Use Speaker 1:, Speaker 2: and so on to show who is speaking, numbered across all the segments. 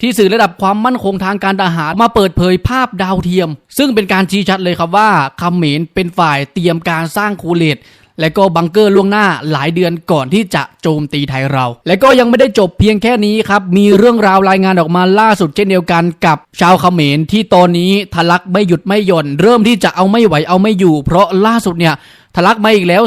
Speaker 1: ที่สื่อระดับความมั่นคงทางการทหารมาเปิดเผยภาพดาวเทียม ซึ่งเป็นการชี้ชัดเลยครับว่าเขมรเป็นฝ่ายเตรียมการสร้างคูเลตและก็บังเกอร์ล่วงหน้าหลายเดือนก่อนที่จะโจมตีไทยเรา และก็ยังไม่ได้จบเพียงแค่นี้ครับ มีเรื่องราวรายงานออกมาล่าสุดเช่นเดียวกันกับชาวเขมรที่ตอนนี้ทะลักไม่หยุดไม่หย่อนเริ่มที่จะเอาไม่ไหวเอาไม่อยู่ เพราะล่าสุดเนี่ยทะลักมาอีกแล้ว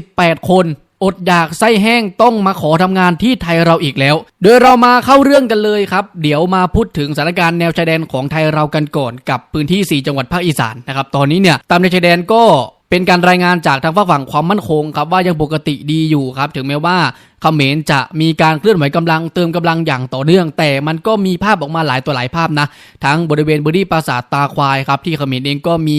Speaker 1: 38 คน อดอยากไส้แห้งต้องมาขอทำงานที่ไทยเราอีกแล้ว โดยเรามาเข้าเรื่องกันเลยครับ เดี๋ยวมาพูดถึงสถานการณ์แนวชายแดนของไทยเรากันก่อนกับพื้นที่ 4 จังหวัดภาคอีสานนะครับ ตอนนี้เนี่ยตามแนวชายแดนก็เป็นการรายงานจากทางฝั่งความมั่นคงครับว่ายังปกติดีอยู่ครับ ถึงแม้ว่า เขมรจะมีการเคลื่อนไหวกำลังเติมกำลังอย่างต่อเนื่อง แต่มันก็มีภาพออกมาหลายตัวหลายภาพนะ ทั้งบริเวณบริปราสาทตาควายครับที่เขมรเองก็มี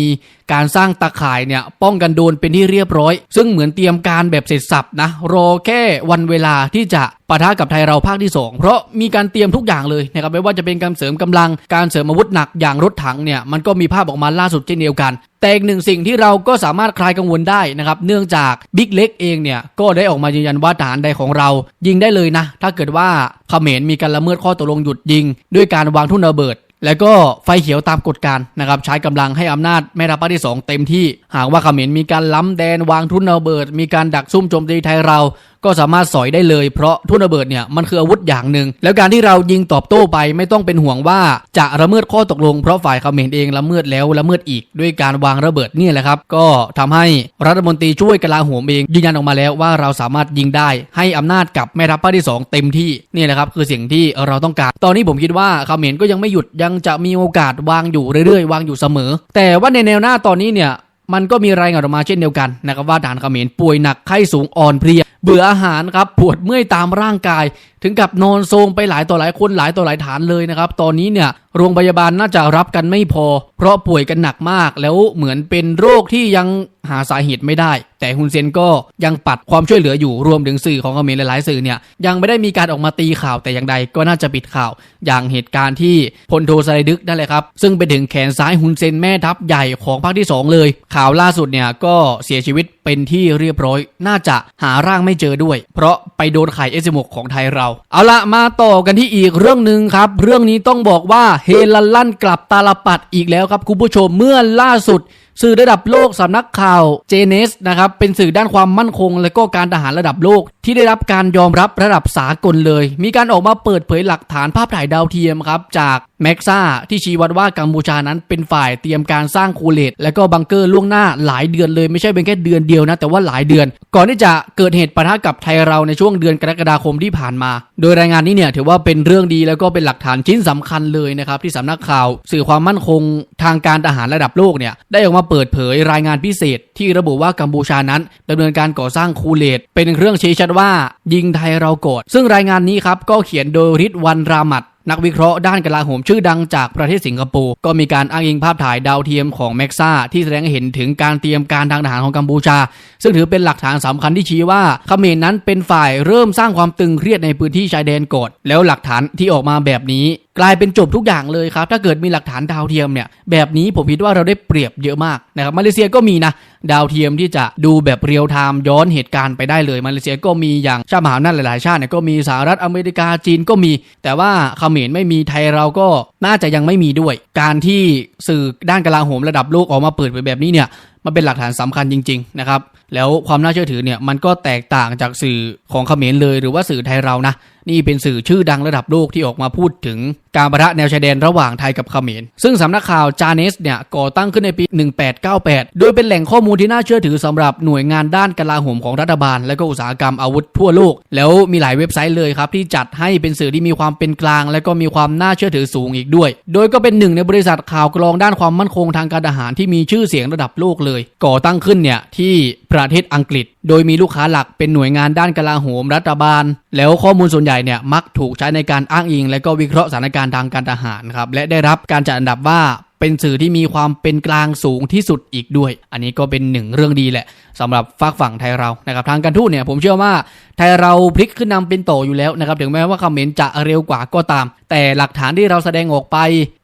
Speaker 1: การสร้างตาข่ายเนี่ยป้องกันโดนเป็นที่เรียบร้อย ซึ่งเหมือนเตรียมการแบบเสร็จสับนะรอแค่วันเวลาที่จะปะทะกับไทยเราภาคที่ 2 เพราะมีการเตรียมทุกอย่างเลยนะครับไม่ว่าจะเป็นการเสริมกำลังการเสริมอาวุธหนักอย่างรถถังเนี่ยมันก็มีภาพออกมาล่าสุดเช่นเดียวกัน แต่อีกหนึ่งสิ่งที่เราก็สามารถคลายกังวลได้นะครับเนื่องจากบิ๊กเล็กเองเนี่ยก็ได้ออกมายืนยันว่าทหารใดของเรายิงได้เลยนะ ถ้าเกิดว่าเขมรมีการละเมิดข้อตกลงหยุดยิง ด้วยการวางทุ่นระเบิด แล้วก็ไฟเขียวตามกฎการนะครับใช้กำลังให้อำนาจแม่ทัพภาคที่ 2 เต็มที่ หากว่าเขมรมีการล้ำแดนวางทุ่นระเบิด มีการดักซุ่มโจมตีไทยเราก็สามารถสอยได้เลยเพราะทุ่นระเบิดเนี่ยมันคืออาวุธอย่างหนึ่งแล้วการที่เรายิงตอบโต้ไปไม่ต้องเป็นห่วงว่าจะละเมิดข้อตกลงเพราะฝ่ายเขมรเองละเมิดแล้วละเมิดอีกด้วยการวางระเบิดนี่แหละครับ ก็ทำให้รัฐมนตรีช่วยกลาโหมเองยืนยันออกมาแล้วว่าเราสามารถยิงได้ให้อำนาจกับแม่ทัพภาคที่ 2 เต็มที่นี่แหละครับคือสิ่งที่เราต้องการ ตอนนี้ผมคิดว่าเขมรก็ยังไม่หยุดยังจะมีโอกาสวางอยู่เรื่อยๆ วางอยู่เสมอ แต่ว่าในแนวหน้าตอนนี้เนี่ยมันก็มีรายงานออกมาเช่นเดียวกันนะครับว่าทหารเขมรป่วยหนักไข้สูงอ่อนเพลีย เบื่ออาหารครับปวดเมื่อยตามร่างกาย ถึงกับนอนโซงไปหลายต่อหลายคนหลายต่อหลายฐานเลยนะครับ ตอนนี้เนี่ย โรงพยาบาลน่าจะรับกันไม่พอ เพราะป่วยกันหนักมากแล้วเหมือนเป็นโรคที่ยังหาสาเหตุไม่ได้ แต่ฮุนเซนก็ยังปัดความช่วยเหลืออยู่รวมถึงสื่อของเขมรหลายๆสื่อเนี่ยยังไม่ได้มีการออกมาตีข่าวแต่อย่างใดก็น่าจะปิดข่าว อย่างเหตุการณ์ที่พลโทไซดึกนั่นแหละครับ ซึ่งไปถึงแขนซ้ายฮุนเซนแม่ทัพใหญ่ของภาคที่ 2 เลย ข่าวล่าสุดเนี่ยก็เสียชีวิตเป็นที่เรียบร้อย น่าจะหาร่างไม่เจอด้วย เพราะไปโดนไข่เอสมกของไทยเรา เอาละมาต่อกันที่อีกเรื่องหนึ่งครับ เรื่องนี้ต้องบอกว่าเฮลันลั่นกลับตาลปัดอีกแล้วครับคุณผู้ชมเมื่อล่าสุด สื่อระดับโลกสำนักข่าวเจเนสนะครับเป็นสื่อด้านความมั่นคง และก็การทหารระดับโลก ที่ได้รับการยอมรับระดับสากลเลย มีการออกมาเปิดเผยหลักฐานภาพถ่ายดาวเทียมครับจากแม็กซ่าที่ชี้วัดว่ากัมพูชานั้นเป็นฝ่ายเตรียมการสร้างคูเลตและก็บังเกอร์ล่วงหน้าหลายเดือนเลยไม่ใช่เป็นแค่เดือนเดียวนะแต่ว่าหลายเดือน ก่อนที่จะเกิดเหตุปะทะกับไทยเราในช่วงเดือนกรกฎาคมที่ผ่านมา โดยรายงานนี้เนี่ยถือว่าเป็นเรื่องดีแล้วก็เป็นหลักฐานชิ้นสำคัญเลยนะครับที่สำนักข่าว สื่อความมั่นคงทางการทหารระดับโลกเนี่ยได้ออกมาเปิดเผยรายงานพิเศษ ที่ระบุว่ากัมพูชานั้นดำเนินการก่อสร้างคูเลตเป็นเครื่องชี้ชัดว่า ยิงไทยเราโกรธซึ่งรายงานนี้ครับก็เขียนโดยริดวันรามัดนักวิเคราะห์ด้านกลาโหมชื่อดังจากประเทศสิงคโปร์ก็มีการอ้างอิงภาพถ่ายดาวเทียมของแม็กซ่าที่แสดงให้เห็นถึงการเตรียมการทางทหารของกัมพูชา ซึ่งถือเป็นหลักฐานสำคัญที่ชี้ว่าเขมรนั้นเป็นฝ่ายเริ่มสร้างความตึงเครียดในพื้นที่ชายแดนก่อนแล้วหลักฐานที่ออกมาแบบนี้ กลายเป็นจบทุกอย่างเลยครับ ถ้าเกิดมีหลักฐานดาวเทียมเนี่ย แบบนี้ผมคิดว่าเราได้เปรียบเยอะมากนะครับ มาเลเซียก็มีนะ ดาวเทียมที่จะดูแบบเรียลไทม์ย้อนเหตุการณ์ไปได้เลย มาเลเซียก็มีอย่างชาติมหาอำนาจหลายๆ ชาติเนี่ยก็มีสหรัฐอเมริกาจีนก็มี แต่ว่าเขมรไม่มีไทยเราก็น่าจะยังไม่มีด้วย การที่สื่อด้านกลาโหมระดับโลกออกมาเปิดเผยแบบนี้เนี่ยมันเป็นหลักฐานสำคัญจริง ๆ นะครับแล้วความน่าเชื่อถือเนี่ยมันก็แตกต่างจากสื่อของเขมรเลย หรือว่าสื่อไทยเรานะ นี่เป็นสื่อชื่อดังระดับโลกที่ออกมาพูดถึงการประทะแนวชายแดนระหว่างไทยกับเขมร ซึ่งสำนักข่าวจาเนสเนี่ยก่อตั้งขึ้นในปี 1898 โดยเป็นแหล่งข้อมูลที่น่าเชื่อถือสำหรับหน่วยงานด้านกลาโหมของรัฐบาล และก็อุตสาหกรรมอาวุธทั่วโลก แล้วมีหลายเว็บไซต์เลยครับที่จัดให้เป็นสื่อที่มีความเป็นกลาง และก็มีความน่าเชื่อถือสูงอีกด้วย โดยก็เป็นหนึ่งในบริษัทข่าวกรองด้านความมั่นคงทางการทหารที่มีชื่อเสียงระดับโลกเลย ก่อตั้งขึ้นเนี่ยที่ประเทศอังกฤษ โดยมีลูกค้าหลักเป็นหน่วยงานด้านกลาโหมรัฐบาล แล้วข้อมูลส่วนใหญ่เนี่ยมักถูกใช้ในการอ้างอิง และก็วิเคราะห์สถานการณ์ทางการทหารครับและได้รับการจัดอันดับว่า เป็นสื่อที่มีความเป็นกลางสูงที่สุดอีกด้วย อันนี้ก็เป็นหนึ่งเรื่องดีแหละสำหรับฝากฝั่งไทยเรานะครับทางการทูตเนี่ยผมเชื่อว่าไทยเราพลิกขึ้นนำเป็นโตอยู่แล้วนะครับถึงแม้ว่าเมรจะเร็วกว่าก็ตาม แต่หลักฐานที่เราแสดงออกไป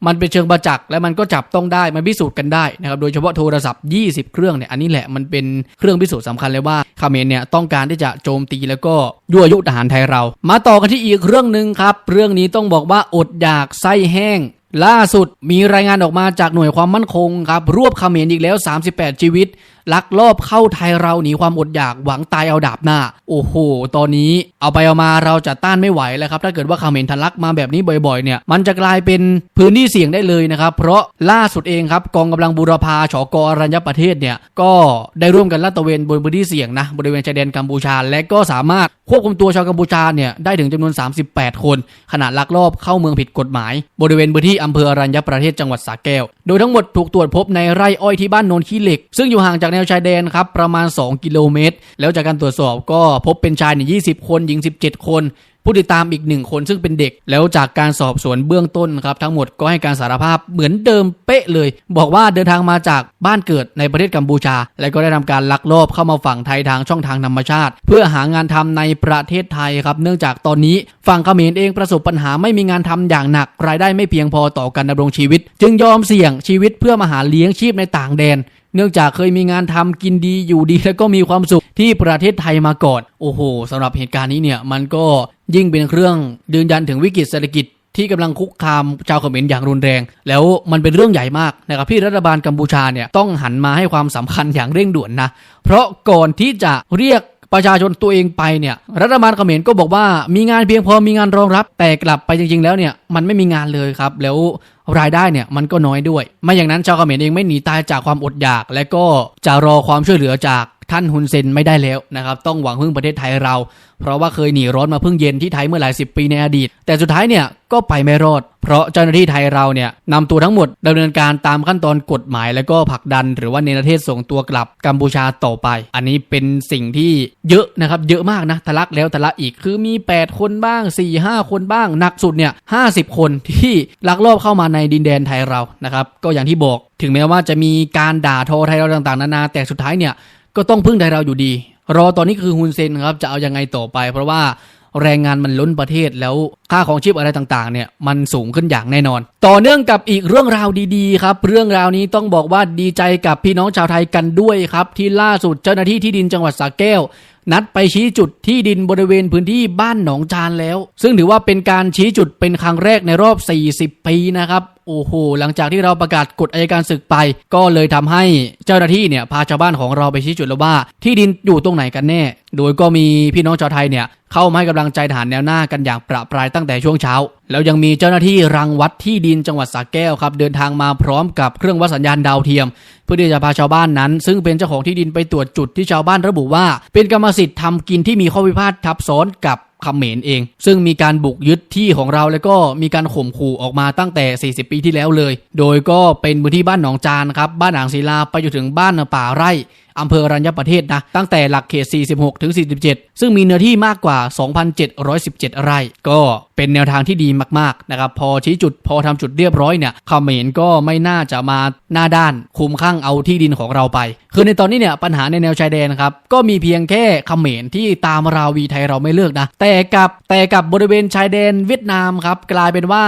Speaker 1: มันเป็นเชิงประจักษ์และมันก็จับต้องได้มันพิสูจน์กันได้นะครับโดยเฉพาะโทรศัพท์ 20 เครื่องเนี่ยอันนี้แหละมันเป็นเครื่องพิสูจน์สำคัญเลยว่าเมรเนี่ยต้องการที่จะโจมตีแล้วก็ยั่วยุทหารไทยเรา มาต่อกันที่อีกเรื่องหนึ่งครับเรื่องนี้ต้องบอกว่าอดอยากไส้แห้ง ล่าสุดมีรายงานออกมาจากหน่วยความมั่นคงครับรวบเขมรอีกแล้ว 38 ชีวิต ลักลอบเข้าไทยเราหนีความอดอยากหวังตายเอาดาบหน้า โอ้โห ตอนนี้เอาไปเอามาเราจะต้านไม่ไหวแล้วครับ ถ้าเกิดว่าเขมรทะลักมาแบบนี้บ่อยๆเนี่ย มันจะกลายเป็นพื้นที่เสี่ยงได้เลยนะครับ เพราะล่าสุดเองครับกองกำลังบูรพาชกอรัญญประเทศเนี่ย ก็ได้ร่วมกันลาดตระเวนบนพื้นที่เสี่ยงนะ บริเวณชายแดนกัมพูชา และก็สามารถควบคุมตัวชาวกัมพูชาเนี่ยได้ถึงจำนวน 38 คน ขณะลักลอบเข้าเมืองผิดกฎหมาย บริเวณพื้นที่อำเภออรัญญประเทศจังหวัดสระแก้ว โดยทั้งหมดถูกตรวจพบในไร่อ้อยที่บ้านโนนขี้เหล็ก ซึ่งอยู่ห่างจากแนวชายแดนครับประมาณ 2 กิโลเมตร แล้วจากการตรวจสอบก็พบเป็นชายเนี่ย20 คนหญิง 17 คนผู้ติดตามอีกหนึ่งคนซึ่งเป็นเด็ก แล้วจากการสอบสวนเบื้องต้นครับ ทั้งหมดก็ให้การสารภาพเหมือนเดิมเป๊ะเลย บอกว่าเดินทางมาจากบ้านเกิดในประเทศกัมพูชา และก็ได้ทำการลักลอบเข้ามาฝั่งไทยทางช่องทางธรรมชาติ เพื่อหางานทำในประเทศไทยครับ เนื่องจากตอนนี้ฝั่งเขมรเองประสบปัญหาไม่มีงานทำอย่างหนัก รายได้ไม่เพียงพอต่อการดำรงชีวิต จึงยอมเสี่ยงชีวิตเพื่อมาหาเลี้ยงชีพในต่างแดน เนื่องจากเคยมีงานทำกินดีอยู่ดี แล้วก็มีความสุขที่ประเทศไทยมาก่อนโอ้โหสำหรับเหตุการณ์นี้เนี่ยมันก็ยิ่งเป็นเครื่องยืนยันถึงวิกฤตเศรษฐกิจที่กำลังคุกคามชาวเขมรอย่างรุนแรง แล้วมันเป็นเรื่องใหญ่มากนะครับที่รัฐบาลกัมพูชาเนี่ยต้องหันมาให้ความสำคัญอย่างเร่งด่วนนะ เพราะก่อนที่จะเรียก ประชาชนตัวเองไปเนี่ยรัฐบาลเขมรก็บอกว่ามีงานเพียงพอมีงานรองรับ แต่กลับไปจริง ๆ แล้วเนี่ยมันไม่มีงานเลยครับแล้วรายได้เนี่ยมันก็น้อยด้วย ไม่อย่างนั้นชาวเขมรเองไม่หนีตายจากความอดอยาก และก็จะรอความช่วยเหลือจาก ท่านฮุนเซนไม่ได้แล้วนะครับต้องหวังพึ่งประเทศไทยเรา เพราะว่าเคยหนีร้อนมาพึ่งเย็นที่ไทยเมื่อหลายสิบปีในอดีต แต่สุดท้ายเนี่ยก็ไปไม่รอด เพราะเจ้าหน้าที่ไทยเราเนี่ยนำตัวทั้งหมดดำเนินการตามขั้นตอนกฎหมาย แล้วก็ผลักดัน หรือว่าเนรเทศส่งตัวกลับกัมพูชาต่อไป อันนี้เป็นสิ่งที่เยอะนะครับเยอะมากนะทะลักแล้วทะลักอีกคือมี 8 คนบ้าง 4 5 คนบ้างหนักสุดเนี่ย50 คนที่ลักลอบเข้ามาในดินแดนไทยเรานะครับก็อย่างที่บอก ถึงแม้ว่าจะมีการด่าทอไทยเราต่างๆนานาแต่สุดท้ายเนี่ย ก็ต้องพึ่งไทยเราอยู่ดี รอตอนนี้คือฮุนเซนครับจะเอายังไงต่อไป เพราะว่าแรงงานมันล้นประเทศแล้วค่าของชีพอะไรต่างๆ เนี่ยมันสูงขึ้นอย่างแน่นอน ต่อเนื่องกับอีกเรื่องราวดีๆครับ เรื่องราวนี้ต้องบอกว่าดีใจกับพี่น้องชาวไทยกันด้วยครับ ที่ล่าสุดเจ้าหน้าที่ที่ดินจังหวัดสระแก้ว นัดไปชี้จุดที่ดินบริเวณพื้นที่บ้านหนองจานแล้ว ซึ่งถือว่าเป็นการชี้จุดเป็นครั้งแรกในรอบ 40 ปีนะครับ โอ้โหหลังจากที่เราประกาศกฎอายการศึกไป ก็เลยทำให้เจ้าหน้าที่เนี่ยพาชาวบ้านของเราไปชี้จุดแล้วว่า ที่ดินอยู่ตรงไหนกันแน่ โดยก็มีพี่น้องชาวไทยเนี่ยเข้ามาให้กำลังใจทหารแนวหน้ากันอย่างประปรายตั้งแต่ช่วงเช้า แล้วยังมีเจ้าหน้าที่รังวัดที่ดินจังหวัดสระแก้วครับเดินทางมาพร้อมกับเครื่องวัดสัญญาณดาวเทียม เพื่อที่จะพาชาวบ้านนั้น ซึ่งเป็นเจ้าของที่ดินไปตรวจจุดที่ชาวบ้านระบุว่า เป็นกรรมสิทธิ์ทำกินที่มีข้อพิพาททับซ้อนกับเขมรเอง ซึ่งมีการบุกยึดที่ของเราแล้วก็มีการข่มขู่ออกมาตั้งแต่ 40 ปีที่แล้วเลย โดยก็เป็นพื้นที่บ้านหนองจานครับบ้านอ่างศิลาไปจนถึงบ้านป่าไร่ อำเภอรัญญประเทศนะ ตั้งแต่หลักเขต 46 ถึง 47 ซึ่งมีเนื้อที่มากกว่า 2,717 ไร่ ก็เป็นแนวทางที่ดีมากๆนะครับ พอชี้จุดพอทำจุดเรียบร้อยเนี่ยเขมรก็ไม่น่าจะมาหน้าด้าน คุมข้างเอาที่ดินของเราไป คือในตอนนี้เนี่ยปัญหาในแนวชายแดนครับก็มีเพียงแค่เขมรที่ตามราวีไทยเราไม่เลือกนะ แต่กับแต่กับบริเวณชายแดนเวียดนามครับกลายเป็นว่า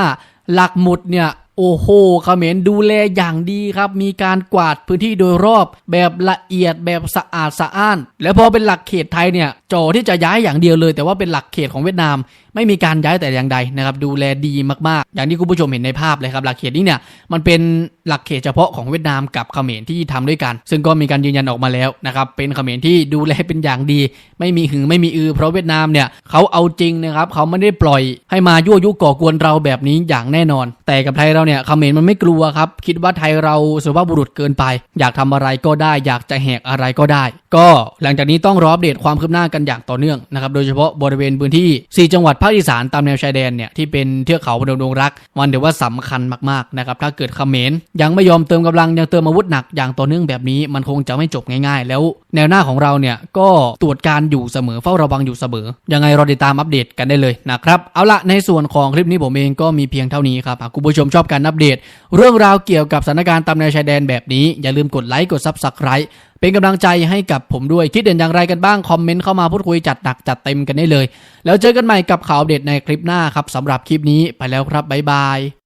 Speaker 1: หลักหมุดเนี่ย โอ้โหเขมรดูแลอย่างดีครับ มีการกวาดพื้นที่โดยรอบแบบละเอียดแบบสะอาดสะอ้าน แล้วพอเป็นหลักเขตไทยเนี่ยจอที่จะย้ายอย่างเดียวเลย แต่ว่าเป็นหลักเขตของเวียดนาม ไม่มีการย้ายแต่อย่างใดนะครับดูแลดีมากๆ อย่างที่คุณผู้ชมเห็นในภาพเลยครับหลักเขตนี้เนี่ยมันเป็นหลักเขตเฉพาะของเวียดนามกับเขมรที่ทำด้วยกัน ซึ่งก็มีการยืนยันออกมาแล้วนะครับเป็นเขมรที่ดูแลเป็นอย่างดี ไม่มีหึงไม่มีอือ เพราะเวียดนามเนี่ยเขาเอาจริงนะครับเขาไม่ได้ปล่อยให้มายั่วยุก่อกวนเราแบบนี้อย่างแน่นอน แต่กับไทยเราเนี่ยเขมรมันไม่กลัวครับคิดว่าไทยเราสุภาพบุรุษเกินไป อยากทำอะไรก็ได้ อยากจะแหกอะไรก็ได้ ก็หลังจากนี้ต้องรออัปเดตความคืบหน้ากันอย่างต่อเนื่องนะครับโดยเฉพาะบริเวณพื้นที่ 4 จังหวัดภาคอีสานตามแนวชายแดนเนี่ยที่เป็นเทือกเขาพนมดงรัก มันถือว่าสำคัญมากๆนะครับถ้าเกิดเขมรยังไม่ยอมเติมกำลังยังเติมอาวุธหนักอย่างต่อเนื่องแบบนี้มันคงจะไม่จบง่ายๆ แล้ว แนวหน้าของเราเนี่ยก็ตรวจการอยู่เสมอเฝ้าระวังอยู่เสมอ ยังไงรอติดตามอัปเดตกันได้เลยนะครับเอาละในส่วนของคลิปนี้ผมเองก็มีเพียงเท่านี้ครับหากคุณผู้ชมชอบการอัปเดต เรื่องราวเกี่ยวกับสถานการณ์ตามแนวชายแดนแบบนี้อย่าลืมกดไลค์กดซับสไครต์เป็นกำลังใจให้กับผมด้วยคิดเห็นอย่างไรกันบ้าง คอมเมนต์เข้ามาพูดคุยจัดหนักจัดเต็มกันได้เลย แล้วเจอกันใหม่กับข่าวเด็ดในคลิปหน้าครับสำหรับคลิปนี้ไปแล้วครับบ๊ายบาย